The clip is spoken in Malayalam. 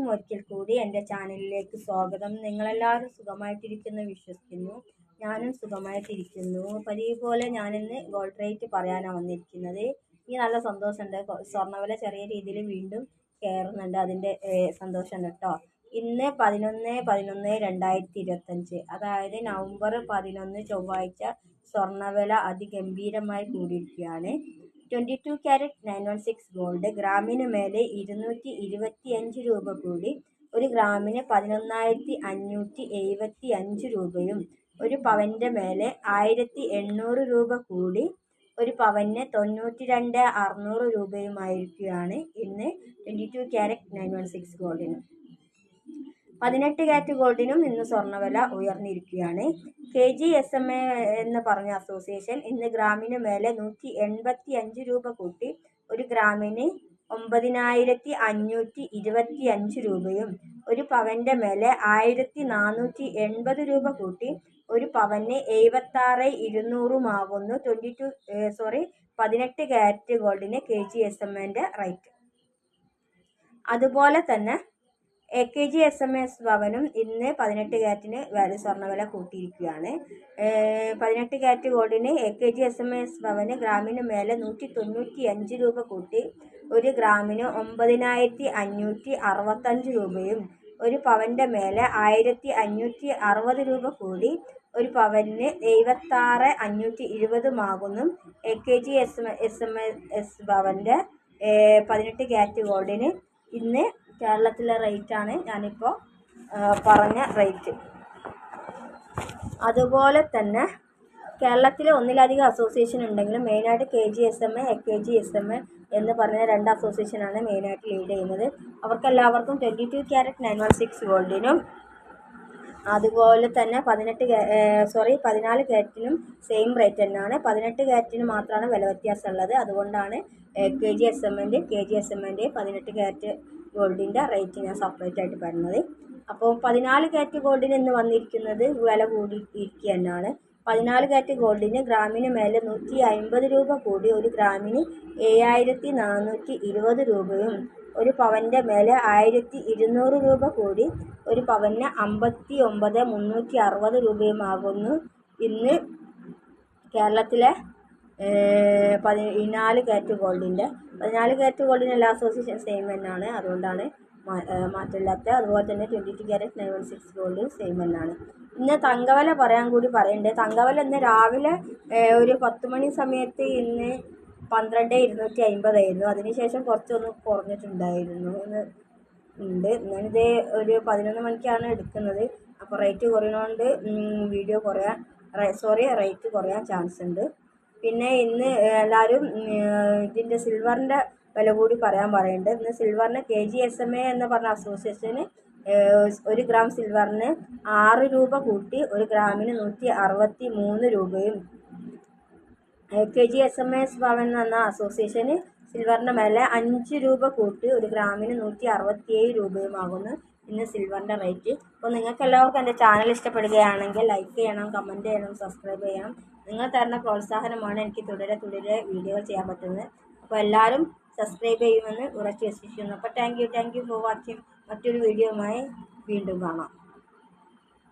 എല്ലാവർക്കും ഒരിക്കൽ കൂടി എന്റെ ചാനലിലേക്ക് സ്വാഗതം. നിങ്ങളെല്ലാവരും സുഖമായിട്ടിരിക്കുന്നു വിശ്വസിക്കുന്നു. ഞാനും സുഖമായിട്ടിരിക്കുന്നു. പതിവ് പോലെ ഞാനിന്ന് ഗോൾഡ് റേറ്റ് പറയാനാണ് വന്നിരിക്കുന്നത്. എനിക്ക് നല്ല സന്തോഷമുണ്ട്. സ്വർണവില ചെറിയ രീതിയിൽ വീണ്ടും കയറുന്നുണ്ട്. അതിന്റെ സന്തോഷമുണ്ട് കേട്ടോ. ഇന്ന് പതിനൊന്ന് പതിനൊന്ന് രണ്ടായിരത്തി ഇരുപത്തഞ്ച് അതായത് നവംബർ പതിനൊന്ന് ചൊവ്വാഴ്ച സ്വർണവില അതിഗംഭീരമായി കൂടിയിരിക്കുകയാണ്. Twenty two carat nine one six gold ഗ്രാമിന് മേലെ ഇരുന്നൂറ്റി ഇരുപത്തി അഞ്ച് രൂപ കൂടി ഒരു ഗ്രാമിന് പതിനൊന്നായിരത്തി അഞ്ഞൂറ്റി എഴുപത്തി അഞ്ച് രൂപയും ഒരു പവന്റെ മേലെ ആയിരത്തി എണ്ണൂറ് രൂപ കൂടി ഒരു പവന് തൊണ്ണൂറ്റി രണ്ട് അറുന്നൂറ് രൂപയുമായിരിക്കുകയാണ് ഇന്ന് twenty two carat nine one six ഗോൾഡിന് പതിനെട്ട് കാറ്റ് ഗോൾഡിനും ഇന്ന് സ്വർണവില ഉയർന്നിരിക്കുകയാണ്. K G S M A എന്ന് പറഞ്ഞ അസോസിയേഷൻ ഇന്ന് ഗ്രാമിന് മേലെ നൂറ്റി എൺപത്തി അഞ്ച് രൂപ കൂട്ടി. ഒരു ഗ്രാമിന് ഒമ്പതിനായിരത്തി അഞ്ഞൂറ്റി ഇരുപത്തി അഞ്ച് രൂപയും ഒരു പവന്റെ മേലെ ആയിരത്തി നാനൂറ്റി എൺപത് രൂപ കൂട്ടി. ഒരു പവന് എഴുപത്താറ് ഇരുന്നൂറുമാകുന്നു ട്വന്റി ടു സോറി പതിനെട്ട് ക്യാരറ്റ് ഗോൾഡിന് കെ ജി എസ് എം എന്റെ റേറ്റ് അതുപോലെ തന്നെ A K G S M S ഭവനും ഇന്ന് പതിനെട്ട് ക്യാരറ്റിന് വില സ്വർണവില കൂട്ടിയിരിക്കുകയാണ്. പതിനെട്ട് carat ഗോൾഡിന് A K G S M S ഭവന് ഗ്രാമിന് മേലെ നൂറ്റി തൊണ്ണൂറ്റി അഞ്ച് രൂപ കൂട്ടി. ഒരു ഗ്രാമിന് ഒമ്പതിനായിരത്തി അഞ്ഞൂറ്റി അറുപത്തഞ്ച് രൂപയും ഒരു പവന്റെ മേലെ ആയിരത്തി അഞ്ഞൂറ്റി അറുപത് രൂപ കൂടി. ഒരു പവന് എഴുപത്താറ് അഞ്ഞൂറ്റി ഇരുപതുമാകുന്നു. A K G S M S M S ഭവന്റെ പതിനെട്ട് കാറ്റ് ഗോൾഡിന് ഇന്ന് കേരളത്തിലെ റേറ്റാണ് ഞാനിപ്പോൾ പറഞ്ഞ റേറ്റ് അതുപോലെ തന്നെ കേരളത്തിൽ ഒന്നിലധികം അസോസിയേഷൻ ഉണ്ടെങ്കിലും മെയിനായിട്ട് K G S M A A K G S M A എന്ന് പറഞ്ഞ രണ്ട് അസോസിയേഷനാണ് മെയിനായിട്ട് ലീഡ് ചെയ്യുന്നത്. അവർക്കെല്ലാവർക്കും twenty two carat nine one six ഗോൾഡിനും അതുപോലെ തന്നെ പതിനെട്ട് സോറി പതിനാല് ക്യാരറ്റിനും സെയിം റേറ്റ് തന്നെയാണ്. പതിനെട്ട് ക്യാരറ്റിന് മാത്രമാണ് വില വ്യത്യാസമുള്ളത് അതുകൊണ്ടാണ് കെ ജി എസ് എമ്മിന്റെ കെ ജി എസ് എമ്മിന്റെ പതിനെട്ട് ക്യാരറ്റ് ഗോൾഡിന്റെ റേറ്റ് ഞാൻ സെപ്പറേറ്റ് ആയിട്ട് പറഞ്ഞത്. അപ്പോൾ പതിനാല് ക്യാരറ്റ് ഗോൾഡിന് ഇന്ന് വന്നിരിക്കുന്നത് വില കൂടി ഇരിക്കുക തന്നെയാണ് പതിനാല് കാറ്റ് ഗോൾഡിന് ഗ്രാമിന് മേലെ നൂറ്റി അൻപത് രൂപ കൂടി ഒരു ഗ്രാമിന് ഏഴായിരത്തി നാനൂറ്റി ഇരുപത് രൂപയും ഒരു പവന്റെ മേലെ ആയിരത്തി ഇരുന്നൂറ് രൂപ കൂടി ഒരു പവന് അമ്പത്തി ഒമ്പത് മുന്നൂറ്റി അറുപത് രൂപയുമാകുന്നു. ഇന്ന് കേരളത്തിലെ പതിനാല് കാറ്റ് ഗോൾഡിന്റെ പതിനാല് കാറ്റ് ഗോൾഡിന് എല്ലാ അസോസിയേഷൻ സെയിം തന്നെയാണ് അതുകൊണ്ടാണ് മാറ്റമില്ലാത്ത അതുപോലെ തന്നെ twenty two carat nine one six gold same തന്നെയാണ് ഇന്ന് തങ്കവല പറയാൻ കൂടി പറയുന്നുണ്ട് തങ്കവല ഇന്ന് രാവിലെ ഒരു പത്ത് മണി സമയത്ത് ഇന്ന് പന്ത്രണ്ട് ഇരുന്നൂറ്റി അമ്പതായിരുന്നു അതിനുശേഷം കുറച്ചൊന്ന് കുറഞ്ഞിട്ടുണ്ടായിരുന്നു. എന്ന് ഉണ്ട്. ഞാനിത് ഒരു പതിനൊന്ന് മണിക്കാണ് എടുക്കുന്നത്. അപ്പോൾ റേറ്റ് കുറയുന്നതുകൊണ്ട് വീഡിയോ കുറയാൻ സോറി റേറ്റ് കുറയാൻ ചാൻസ് ഉണ്ട്. പിന്നെ ഇന്ന് എല്ലാവരും ഇതിന്റെ സിൽവറിന്റെ വില കൂടി പറയാൻ പറയുന്നുണ്ട്. ഇന്ന് സിൽവറിന് K G S M A എന്ന് പറഞ്ഞ അസോസിയേഷന് ഒരു ഗ്രാം സിൽവറിന് ആറ് രൂപ കൂട്ടി ഒരു ഗ്രാമിന് നൂറ്റി അറുപത്തി മൂന്ന് രൂപയും K G S M S Bhavan എന്ന അസോസിയേഷന് സിൽവറിന്റെ വില അഞ്ച് രൂപ കൂട്ടി ഒരു ഗ്രാമിന് നൂറ്റി അറുപത്തിയേഴ് രൂപയുമാകുന്നു ഇന്ന് സിൽവറിന്റെ റേറ്റ്. അപ്പോൾ നിങ്ങൾക്ക് എല്ലാവർക്കും എന്റെ ചാനൽ ഇഷ്ടപ്പെടുകയാണെങ്കിൽ ലൈക്ക് ചെയ്യണം കമന്റ് ചെയ്യണം സബ്സ്ക്രൈബ് ചെയ്യണം. നിങ്ങൾ തരുന്ന പ്രോത്സാഹനമാണ് എനിക്ക് തുടരെ തുടരെ വീഡിയോകൾ ചെയ്യാൻ പറ്റുന്നത്. അപ്പോൾ എല്ലാവരും സബ്സ്ക്രൈബ് ചെയ്യുമെന്ന് ഉറച്ചു വിശ്വസിക്കുന്നു. അപ്പോൾ thank you thank you for watching മറ്റൊരു വീഡിയോയുമായി വീണ്ടും കാണാം.